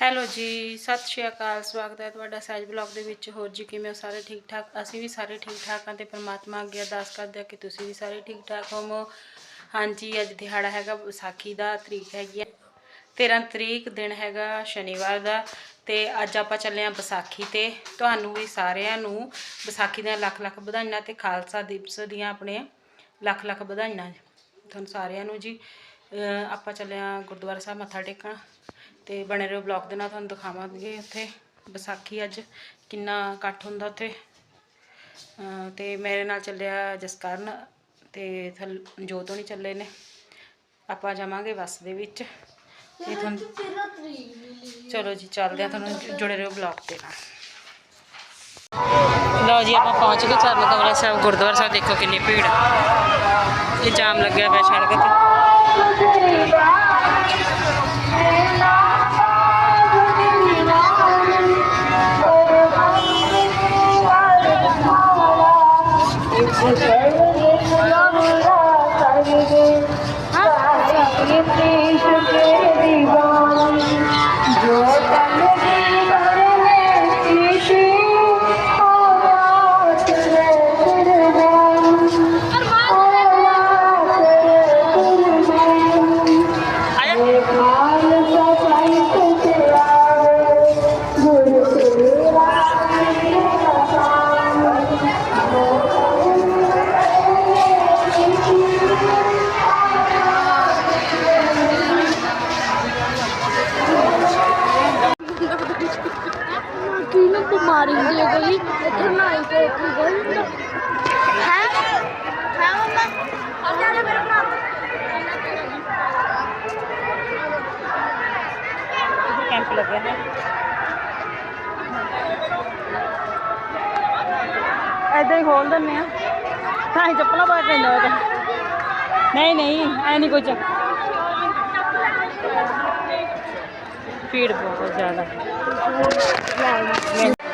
Hello ਜੀ, ਸਤਿ ਸ਼੍ਰੀ ਅਕਾਲ, ਸਵਾਗਤ ਹੈ ਤੁਹਾਡਾ ਸਹਿਜ ਬਲੌਗ ਦੇ ਵਿੱਚ। ਹੋਰ ਜੀ, ਕਿਵੇਂ ਹੋ ਸਾਰੇ ਠੀਕ ਠਾਕ? ਅਸੀਂ ਵੀ ਸਾਰੇ ਠੀਕ ਠਾਕ ਹਾਂ ਤੇ ਪ੍ਰਮਾਤਮਾ ਅੱਗੇ ਅਰਦਾਸ ਕਰਦੇ ਹਾਂ ਕਿ ਤੁਸੀਂ ਵੀ ਸਾਰੇ ਠੀਕ ਠਾਕ ਹੋਵੋ। ਹਾਂਜੀ, ਅੱਜ ਦਿਹਾੜਾ ਹੈਗਾ ਵਿਸਾਖੀ ਦਾ, ਤਰੀਕ ਹੈਗੀ ਹੈ 13 ਤਰੀਕ ਦਿਨ ਹੈਗਾ ਸ਼ਨੀਵਾਰ ਦਾ ਤੇ ਅੱਜ ਆਪਾਂ ਚੱਲੇ ਹਾਂ ਵਿਸਾਖੀ ਤੇ। ਤੁਹਾਨੂੰ ਵੀ ਸਾਰਿਆਂ ਨੂੰ ਵਿਸਾਖੀ ਦੀਆਂ ਲੱਖ ਲੱਖ ਵਧਾਈਆਂ ਤੇ ਖਾਲਸਾ ਦਿਵਸ ਦੀਆਂ ਆਪਣੇ ਲੱਖ ਲੱਖ ਵਧਾਈਆਂ। ਤੁਹਾਨੂੰ ਸਾਰਿਆਂ ਨੂੰ ਜੀ ਆਪਾਂ ਚੱਲੇ ਹਾਂ ਗੁਰਦੁਆਰਾ ਸਾਹਿਬ ਮੱਥਾ ਟੇਕਣ। ਤੇ ਬਣੇ ਰਹੋ ਬਲੌਗ ਦੇ ਨਾਲ, ਤੁਹਾਨੂੰ ਦਿਖਾਵਾਂਗੇ ਉੱਥੇ ਵਿਸਾਖੀ ਅੱਜ ਕਿੰਨਾ ਇਕੱਠ ਹੁੰਦਾ ਉੱਥੇ। ਅਹ ਤੇ ਮੇਰੇ ਨਾਲ ਚੱਲਿਆ ਜਸਕਰਨ ਤੇ ਥਲ ਜੋਤੋਂ ਨਹੀਂ ਚੱਲੇ ਨੇ। ਆਪਾਂ ਜਾਵਾਂਗੇ ਬੱਸ ਦੇ ਵਿੱਚ। ਤੇ ਤੁਹਾਨੂੰ ਚਲੋ ਜੀ, ਚੱਲਦੇ ਆ, ਤੁਹਾਨੂੰ ਜੁੜੇ ਰਹੋ ਬਲੌਗ ਦੇ ਨਾਲ। ਲਓ ਜੀ, ਆਪਾਂ ਪਹੁੰਚ ਗਏ ਚਰਨ ਕਮਲਾ ਸਾਹਿਬ, ਗੁਰਦੁਆਰਾ ਸਾਹਿਬ, ਦੇਖੋ ਕਿੰਨੀ ਭੀੜ। ਇਹ ਜਾਮ ਲੱਗਿਆ ਹੋਇਆ ਸੜਕ ਤੇ। Okay. ਦਿੰਨੇ ਆ। ਤਾਂ ਹੀ ਚੱਪਲਾਂ ਪਾ ਕੇ ਜਾਂਦਾ ਉਹ ਨਹੀਂ ਨਹੀਂ, ਐ ਨਹੀਂ ਕੁਝ ਭੀੜ ਬਹੁਤ ਜ਼ਿਆਦਾ।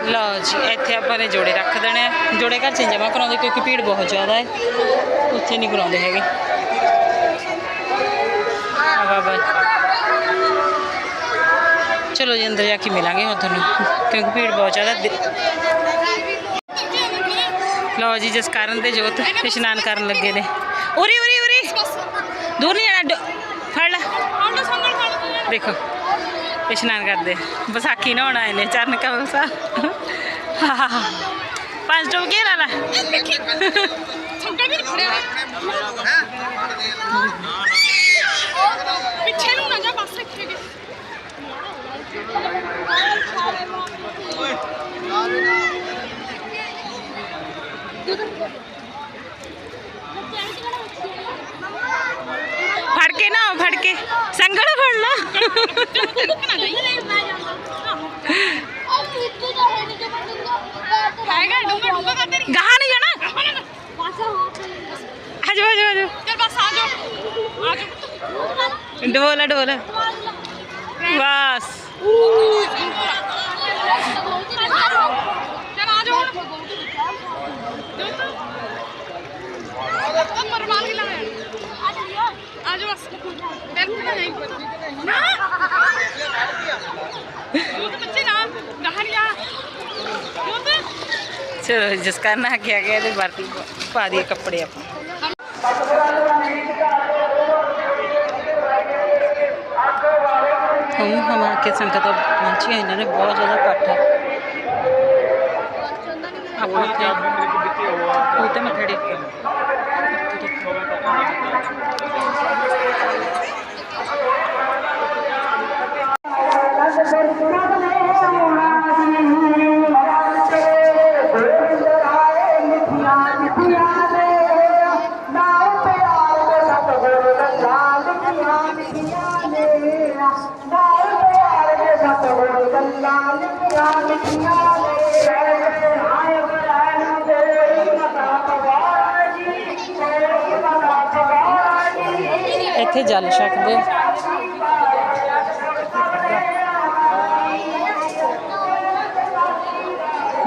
ਲਓ ਜੀ, ਇੱਥੇ ਆਪਾਂ ਨੇ ਜੋੜੇ ਰੱਖ ਦੇਣੇ ਜੋੜੇ ਘਰ ਚ ਨੀ ਜਮਾ ਕਰਾਉਂਦੇ ਕਿਉਂਕਿ ਭੀੜ ਬਹੁਤ ਜ਼ਿਆਦਾ ਹੈ। ਉੱਥੇ ਨਹੀਂ ਕਰਾਉਂਦੇ ਹੈਗੇ। ਆ ਬਾਬਾ ਚਲੋ ਜੀ, ਅੰਦਰ ਜਾ ਕੇ ਮਿਲਾਂਗੇ ਹੁਣ ਤੁਹਾਨੂੰ। ਕਿਉਂਕਿ ਭੀੜ ਬਹੁਤ ਜ਼ਿਆਦਾ। ਲਓ ਜੀ, ਜਿਸ ਕਾਰਨ ਤੇ ਜੋਤ ਇਸ਼ਨਾਨ ਕਰਨ ਲੱਗੇ ਨੇ। ਉਰੀ ਉਰੀ ਉਰੀ। ਦੂਰ ਨਹੀਂ ਜਾਣਾ ਫੜ ਲੈ। ਦੇਖੋ, ਇਸ਼ਨਾਨ ਕਰਦੇ। ਵਿਸਾਖੀ ਨਹਾਉਣ ਆਏ ਨੇ, ਚਰਨ ਕਮਲ ਸਾਹਿਬ। ਪੰਜ ਟੋਪ ਕੀ ਲਾ ਲੈ ਪਿੱਛੇ ਨੂੰ ਨਾ ਜਾ ਬਸ ਇੱਥੇ ਗਏ ਫੜ ਕੇ ਸੰਗਲ ਫੜ ਲਾ ਗਾਹਾਂ ਨਹੀਂ ਜਾਣਾ ਆਜੋ ਆਜੋ ਆਜੋ ਚੱਲ ਬਸ ਆ ਜਾਓ ਡੋਲ ਡੋਲ ਬਸ ਚੱਲ ਆ ਜਾਓ ਹੁਣ ਉਹ ਰਮਾਲ ਗਿਲਾ ਹੈ ਆ ਜਾਓ ਬਸ ਫਿਰ ਨਾ ਜਾਈ ਨਾ ਉਹ ਤਾਂ ਬੱਚੇ ਨਾ ਗਾਹਾਂ ਨਹੀਂ ਜਾ ਉਹ ਤਾਂ ਚਲੋ ਜਿਸ ਕਰਨਾ ਆ ਗਿਆ ਗਿਆ ਤੇ ਵਰਤੀ ਪਾ ਦਈਏ ਕੱਪੜੇ ਆਪਾਂ। ਹਮ ਹਮਾ ਕੇ ਸੰਗਤਾਂ ਪਹੁੰਚੀਆਂ ਇਹਨਾਂ ਨੇ ਬਹੁਤ ਜ਼ਿਆਦਾ ਇਕੱਠ ਹੈ ਆਪਾਂ ਉੱਥੇ ਉੱਤੇ ਮੱਥੇ ਟੇਕ ਜਲ ਛਕਦੇ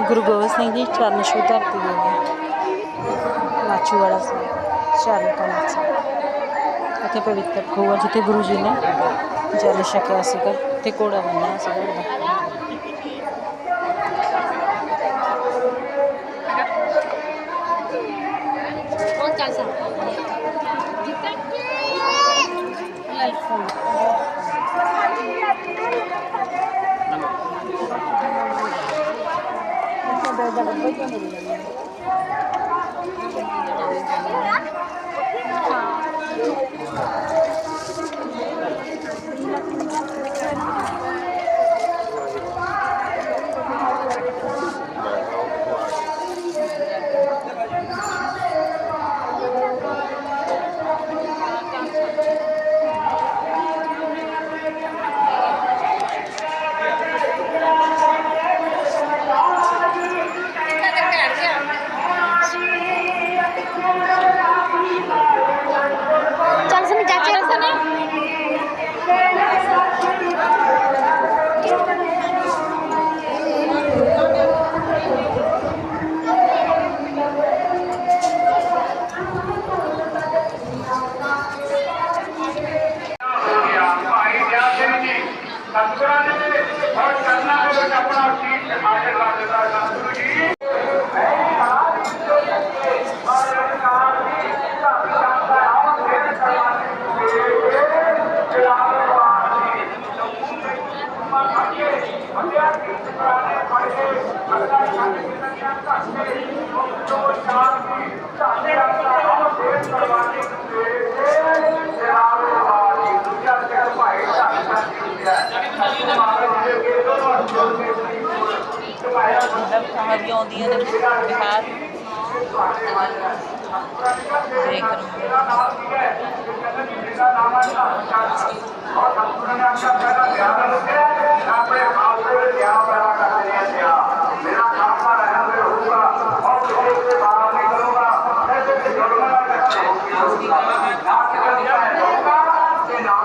ਗੁਰੂ ਗੋਬਿੰਦ ਸਿੰਘ ਜੀ, ਚਰਨ ਛੂਹ ਧਰਤੀ ਦੇ ਨੇ ਮਾਚੂ ਵਾਲਾ ਸਾਹਿਬ ਚਰਨ ਕਮਲ ਸਾਹਿਬ ਇੱਥੇ ਪਵਿੱਤਰ ਖੂਹ ਜਿੱਥੇ ਗੁਰੂ ਜੀ ਨੇ ਜਲ ਛਕਿਆ ਸੀਗਾ ਤੇ ਕੋੜਾ ਬੰਨਿਆ ਸੀ ਉਹਦਾ ਉਹ ਚੱਲ ਸਕਦਾ ਚੱਲ ਆਉਂਦੀਆਂ ਨੇ ਬਿਹਾਰ। ਦੇਖ ਰਹੇ ਆਪਣੇ ਆਪ ਦੇ ਧਿਆਨ ਪੈਦਾ ਕਰਦੇ ਆ ਧਿਆਨ ਮੇਰਾ ਕੰਮ ਆ ਰਹਿਣਾ ਤੇ ਹੋਊਗਾ ਔਰ ਕਿਸੇ ਦੇ ਬਾਹਰ ਨਹੀਂ ਕਰੂੰਗਾ ਐਸੇ ਤੇ ਜੁੜਨਾ ਨਾ ਕਰੇ ਨਾ ਕਿ ਜਦ ਹੋਊਗਾ ਤੇ ਨਾ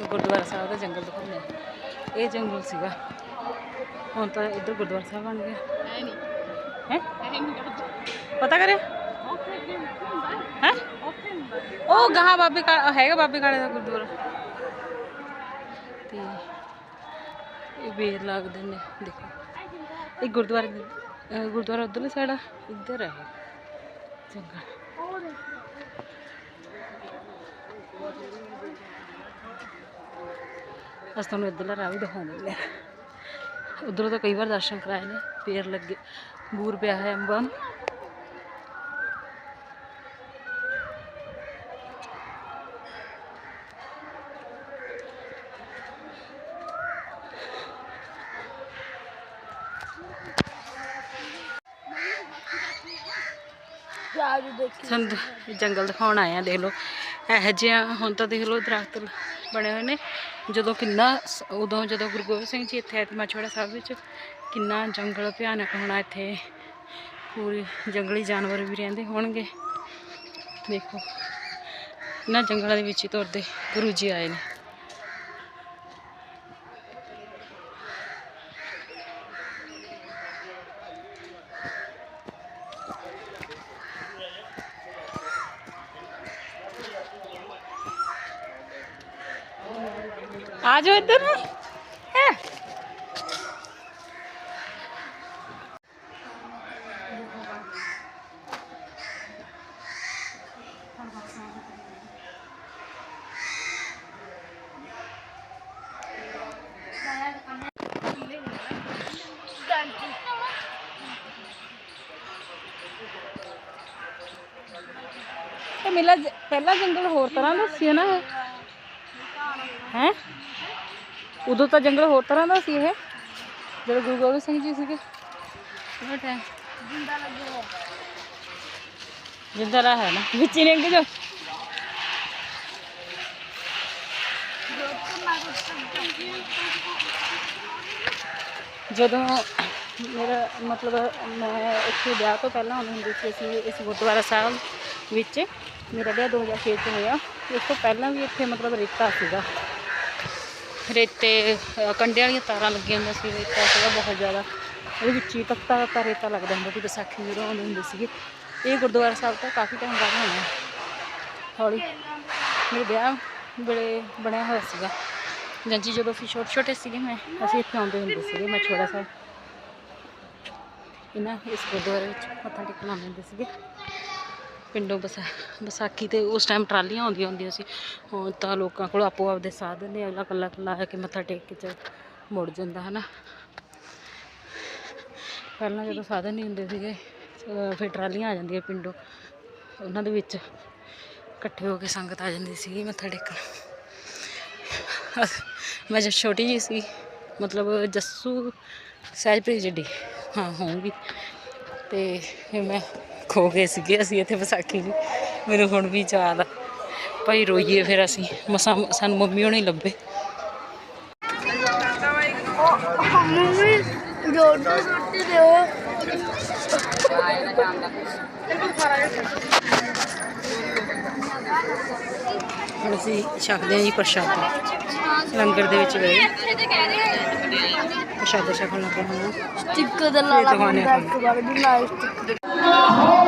ਗੁਰਦੁਆਰਾ ਸਾਹਿਬ ਦਾ ਜੰਗਲ ਦਿਖਾਉਂਦੇ ਇਹ ਜੰਗਲ ਸੀਗਾ। ਹੁਣ ਤਾਂ ਇੱਧਰ ਗੁਰਦੁਆਰਾ ਸਾਹਿਬ ਬਣ ਗਿਆ। ਹੈ ਨਹੀਂ। ਹੈ? ਹੈ ਨਹੀਂ ਕਰਦਾ ਪਤਾ ਕਰਿਆ? ਹੈ ਉਹ ਗਾਹਾਂ ਬਾਬੇ ਕਾ ਹੈਗਾ ਬਾਬੇ ਕਾਲੇ ਦਾ ਗੁਰਦੁਆਰਾ। ਤੇ ਇਹ ਬੇਰ ਲੱਗਦੇ ਨੇ ਦੇਖੋ। ਇਹ ਗੁਰਦੁਆਰੇ ਗੁਰਦੁਆਰਾ ਉਧਰਲੀ ਸਾਈਡ ਆ ਇੱਧਰ ਹੈ ਇਹ। ਜੰਗਲ ਅਸੀਂ ਤੁਹਾਨੂੰ ਇੱਧਰਲਾ ਰਾਹ ਵੀ ਦਿਖਾਉਂਦੇ ਹਾਂ। ਉਧਰੋਂ ਤਾਂ ਕਈ ਵਾਰ ਦਰਸ਼ਨ ਕਰਾਏ ਨੇ ਪੇਰ ਲੱਗੇ, ਬੂਰ ਪਿਆ ਹੈ ਅੰਬਾਂ। ਨੂੰ ਜਾਜੂ ਦੇਖੀ ਸਾਨੂੰ ਦ- ਜੰਗਲ ਦਿਖਾਉਣ ਆਏ ਆ ਦੇਖ ਲਓ। ਇਹੋ ਜਿਹਾ ਹੁਣ ਤਾਂ ਦੇਖ ਲਓ ਦਰਖਤ। ਬਣੇ ਹੋਏ ਨੇ। ਜਦੋਂ ਕਿੰਨਾ ਸ- ਉਦੋਂ ਜਦੋਂ ਗੁਰੂ ਗੋਬਿੰਦ ਸਿੰਘ ਜੀ ਇੱਥੇ ਆਏ ਤੇ ਮਾਛੋੜਾ ਸਾਹਿਬ ਵਿੱਚ, ਕਿੰਨਾ ਜੰਗਲ ਭਿਆਨਕ ਹੋਣਾ ਇੱਥੇ। ਪੂਰੀ ਜੰਗਲੀ ਜਾਨਵਰ ਵੀ ਰਹਿੰਦੇ ਹੋਣਗੇ। ਦੇਖੋ ਨਾ ਜੰਗਲਾਂ ਦੇ ਵਿੱਚ ਹੀ ਤੁਰਦੇ ਗੁਰੂ ਜੀ ਆਏ ਨੇ ਆ ਜਾਓ ਇੱਧਰ ਨੂੰ। ਹੈ। ਇਹ ਮੇਲਾ ਜ- ਪਹਿਲਾ ਜੰਗਲ ਹੋਰ ਤਰ੍ਹਾਂ ਦਾ ਸੀ ਨਾ ਹੈ। ਉਦੋਂ ਤਾਂ ਜੰਗਲ ਹੋਰ ਤਰ੍ਹਾਂ ਦਾ ਸੀ ਇਹ ਜਦੋਂ ਗੁਰੂ ਗੋਬਿੰਦ ਸਿੰਘ ਜੀ ਸੀਗੇ ਉਹ ਟਾਈਮ ਜਿੰਦਾ ਲਾ ਹੈ ਨਾ ਵਿੱਚ ਹੀ ਲੰਘ ਜਾ ਜਦੋਂ ਮੇਰਾ ਮਤਲਬ ਮੈਂ ਇੱਥੇ ਵਿਆਹ ਤੋਂ ਪਹਿਲਾਂ ਆਉਂਦੀ ਹੁੰਦੀ ਸੀ ਅਸੀਂ ਇਸ ਗੁਰਦੁਆਰਾ ਸਾਹਿਬ ਵਿੱਚ ਮੇਰਾ ਵਿਆਹ 2006 ਚ ਹੋਇਆ। ਉਸ ਤੋਂ ਪਹਿਲਾਂ ਵੀ ਇੱਥੇ ਮਤਲਬ ਰੇਤਾ ਸੀਗਾ। ਰੇਤੇ ਅ, ਕੰਡੇ ਵਾਲੀਆਂ ਤਾਰਾਂ ਲੱਗੀਆਂ ਹੁੰਦੀਆਂ ਸੀ ਰੇਤਾ ਸੀਗਾ ਬਹੁਤ ਜ਼ਿਆਦਾ। ਉਹਦੇ ਵਿੱਚ ਹੀ ਤੱਤਾ ਤੱਤਾ ਰੇਤਾ ਲੱਗਦਾ ਹੁੰਦਾ ਸੀ ਵਿਸਾਖੀ ਜਦੋਂ ਆਉਂਦੇ ਹੁੰਦੇ ਸੀਗੇ। ਇਹ ਗੁਰਦੁਆਰਾ ਸਾਹਿਬ ਤਾਂ ਕਾਫੀ ਟਾਈਮ ਬਾਅਦ ਹੋਣਾ ਹੌਲੀ। ਮੇਰੇ ਵਿਆਹ ਬੜੇ ਬਣਿਆ ਹੋਇਆ ਸੀਗਾ। ਜਾਂਜੀ ਜਦੋਂ ਅਸੀਂ ਛੋਟੇ ਛੋਟੇ ਸੀਗੇ ਮੈਂ ਅਸੀਂ ਇੱਥੇ ਆਉਂਦੇ ਹੁੰਦੇ ਸੀਗੇ ਮੈਂ ਛੋੜਾ ਸਾਹਿਬ। ਇਹਨਾਂ ਇਸ ਗੁਰਦੁਆਰੇ ਵਿੱਚ ਮੱਥਾ ਟੇਕਣ ਆਉਂਦੇ ਹੁੰਦੇ ਸੀਗੇ। ਪਿੰਡੋਂ ਬਸਾ, ਵਿਸਾਖੀ ਤੇ ਉਸ ਟਾਈਮ ਟਰਾਲੀਆਂ ਆਉਂਦੀਆਂ ਹੁੰਦੀਆਂ ਸੀ। ਹੁਣ ਤਾਂ ਲੋਕਾਂ ਕੋਲ ਆਪੋ ਆਪਦੇ ਸਾਧਨ ਨੇ ਅਗਲਾ ਕੱਲਾ ਕੱਲਾ ਆ ਕੇ ਮੱਥਾ ਟੇਕ ਕੇ ਚ ਮੁੜ ਜਾਂਦਾ, ਹਨਾ। ਪਹਿਲਾਂ ਜਦੋਂ ਸਾਧਨ ਨਹੀਂ ਹੁੰਦੇ ਸੀਗੇ ਫਿਰ ਟਰਾਲੀਆਂ ਆ ਜਾਂਦੀਆਂ ਪਿੰਡੋਂ। ਉਹਨਾਂ ਦੇ ਵਿੱਚ ਇਕੱਠੇ ਹੋ ਕੇ ਸੰਗਤ ਆ ਜਾਂਦੀ ਸੀਗੀ ਮੱਥਾ ਟੇਕਣ। ਮੈਂ ਜਦ ਛੋਟੀ ਜੀ ਸੀ, ਮਤਲਬ ਜੱਸੂ, ਸਹਿਜਪ੍ਰੀਤ ਜੱਡੀ, ਹਾਂ, ਹੋਊਗੀ। ਤੇ ਫਿਰ ਮੈਂ ਖੋ ਗਏ ਸੀਗੇ ਅਸੀਂ ਇੱਥੇ ਵਿਸਾਖੀ ਜੀ। ਮੈਨੂੰ ਹੁਣ ਵੀ ਯਾਦ ਆ। ਭਾਈ ਰੋਈਏ ਫਿਰ ਅਸੀਂ। ਮਸਾਂ ਸਾਨੂੰ ਮੰਮੀ ਹੋਣੀ ਲੱਭੇ। ਮੰਮੀ ਜੋੜ ਰੋਟੀ ਦਿਓ ਹੁਣ ਅਸੀਂ ਛਕਦੇ ਹਾਂ ਜੀ ਪ੍ਰਸ਼ਾਦ। ਲੰਗਰ ਦੇ ਵਿੱਚ ਗਏ। ਪ੍ਰਸ਼ਾਦ ਛਕਣ ਲੱਗੇ ਹਾਂ। ਸਟਿੱਕ ਦਾ ਲਾਲਾ ਇੱਕ ਵਾਰ ਵੀ ਨਾ Oh,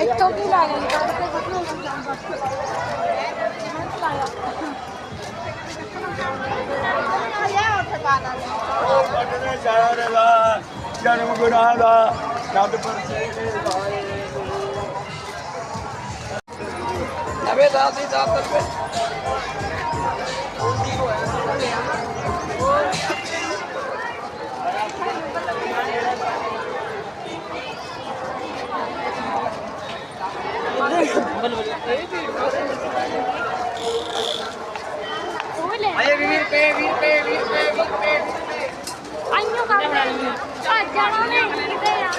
ਇੱਥੋਂ ਕੀ ਲਾ ਲੈਂਦਾ ਜਨਮ ਗੁਨਾਹ ਦਾ ਨਦ ਪਰਸੇ ਨਵੇਂ ਦਾਸੀ ਦਾਤ ਰੁਪਏ ਆਏ 20 ਰੁਪਏ 20 ਰੁਪਏ 20 ਰੁਪਏ 20 ਰੁਪਏ ਆਈਓ ਕੰਮ ਆ ਜਾਣਾ ਨੇ ਕਿਤੇ ਆ।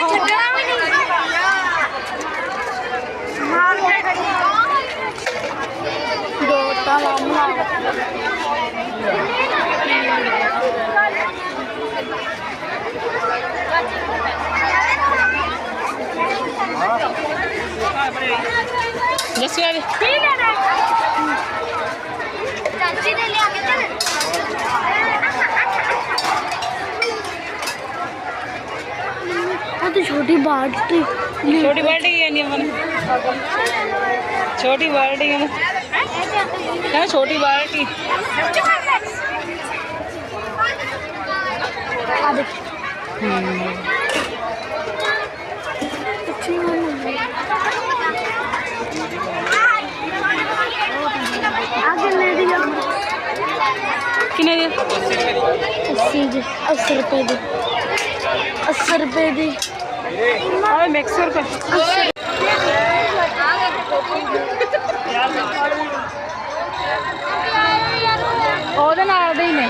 ਛੱਡਣਾ ਵੀ ਨਹੀਂ ਜੱਸੀ ਵਾਲੀ ਕੀ ਲੈਣਾ ਚਾਚੀ ਨੇ ਲਿਆ ਕੇ ਦੇ ਉਹ ਤਾਂ ਛੋਟੀ ਬਾਲਟੀ ਛੋਟੀ ਬਾਲਟੀ ਹੈ ਨਹੀਂ ਮਨ ਛੋਟੀ ਬਾਲਟੀ ਹੈ ਨਾ ਛੋਟੀ ਬਾਲਟੀ ਆ ਦੇਖ ਆ ਕਿੰਨੇ ਦੀ ਆ ਕਿੰਨੇ ਦੀ? 80 ਦੀ 80 ਰੁਪਏ ਦੀ। 80 ਰੁਪਏ ਦੀ। ਆਵੇ ਮਿਕਸ ਰੁਪਏ। ਉਹਦੇ ਨਾਲ ਦੇ ਹੀ ਨੇ।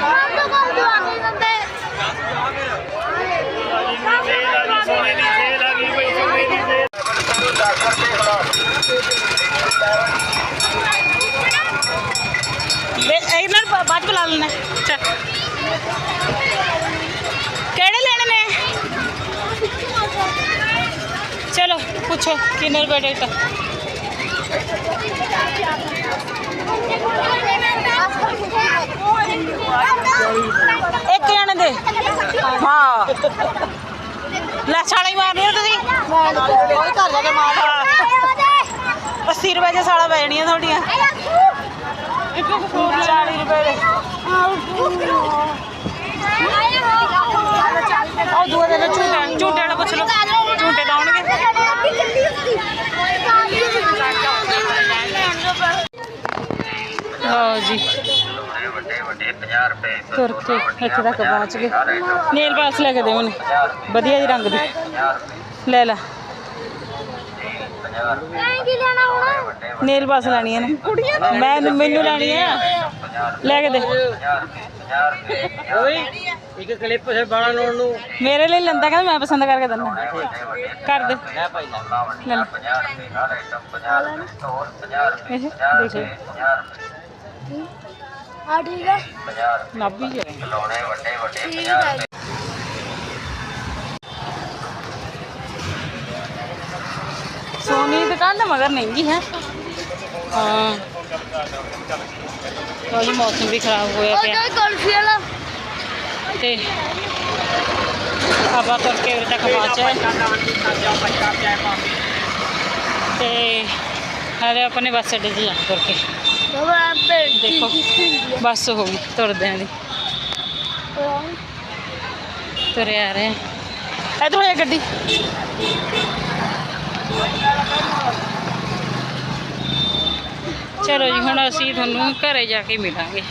ਵੇ ਇਹਨਾਂ ਨੂੰ ਬਾ- ਬਾਅਦ ਚ ਬੁਲਾ ਲੈਣਾ ਚੱਲ। ਕਿਹੜੇ ਲੈਣੇ ਨੇ? ਚਲੋ ਪੁੱਛੋ ਕਿੰਨੇ ਰੁਪਏ ਟਿਕਟ ਇੱਕ ਜਣੇ ਦੇ? ਹਾਂ। ਲੈ ਛਾਲਾ ਹੀ ਮਾਰਨੀ ਤੁਸੀਂ। ਕੋਈ ਘਰ ਜਾ ਕੇ ਮਾਰ 80 ਰੁਪਏ ਚ ਸਾਲਾ ਪੈ ਜਾਣੀਆਂ ਤੁਹਾਡੀਆਂ। 40 ਰੁਪਏ ਦੇ। ਉਹ ਦੂਆ ਦੇ ਝੂਟੇ ਝੂਟੇ ਵਾਲਾ ਪੁੱਛ ਲਓ। ਝੂਟੇ ਲਾਉਣਗੇ ਲਓ ਜੀ। ਤੁਰ ਕੇ ਇੱਥੇ ਤੱਕ ਪਹੁੰਚ ਗਏ। ਨੇਲ ਪਾਸ ਲੈ ਕੇ ਦੇ ਮੈਨੂੰ ਵਧੀਆ ਜੀ ਰੰਗ ਦੀ। ਲੈ ਲੈ। ਕੀ ਲੈਣਾ ਹੁਣ? ਨੇਲ ਪਾਸ ਲੈਣੀ ਹੈ ਨਾ ਮੈਂ ਮੈਨੂੰ ਲੈਣੀ ਹੈ ਲੈ ਕੇ ਦੇ। ਓਏ ਇੱਕ ਕਲਿੱਪ ਸੇ ਬਾਣਾ ਲਾਉਣ ਨੂੰ। ਮੇਰੇ ਲਈ ਲੈਂਦਾ ਕਹਿੰਦਾ ਮੈਂ ਪਸੰਦ ਕਰਕੇ ਦਿੰਦਾ। ਕਰ ਦੇ। ਲੈ ਭਾਈ ਲੈ। ਲੈ ਇਹ ਦੇਖ ਲੈ। ਆ ਠੀਕ ਆ। ਨਾਭੀ ਹੈ ਠੀਕ ਆ ਸੋਨੀ ਦੀ ਦੁਕਾਨ ਤਾਂ ਮਗਰ ਮਹਿੰਗੀ ਹੈ। ਹਾਂ। ਕੋਈ ਮੌਸਮ ਵੀ ਖਰਾਬ ਹੋਇਆ ਪਿਆ। ਤਾਂ ਕੁਲਫੀ ਵਾਲਾ। ਤੇ ਆਪਾਂ ਤੁਰ ਕੇ ਉਰੇ ਤੱਕ ਪਹੁੰਚੇ। ਤੇ ਹਾਲੇ ਆਪਣੇ ਬੱਸ ਅੱਡੇ 'ਤੇ ਜਾ ਤੁਰ ਕੇ ਬਾਬਾ ਪੇੜ ਦੇਖੋ। ਬੱਸ ਹੋ ਗਈ ਤੁਰਦੇ ਆਂ ਦੀ ਤੁਰੇ ਆ ਰਹੇ ਆ। ਇਧਰ ਹੋਇਆ ਗੱਡੀ। ਚਲੋ ਜੀ, ਹੁਣ ਅਸੀਂ ਤੁਹਾਨੂੰ ਘਰੇ ਜਾ ਕੇ ਮਿਲਾਂਗੇ।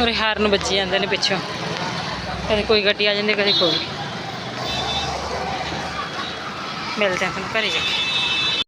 ਉਰੇ ਹਾਰਨ ਵੱਜੀ ਜਾਂਦੇ ਨੇ ਪਿੱਛੋਂ। ਕਦੇ ਕੋਈ ਗੱਡੀ ਆ ਜਾਂਦੀ, ਕਦੇ ਕੋਈ। ਮਿਲਦੇ ਹਾਂ ਤੁਹਾਨੂੰ, ਘਰੇ ਜਾ ਕੇ।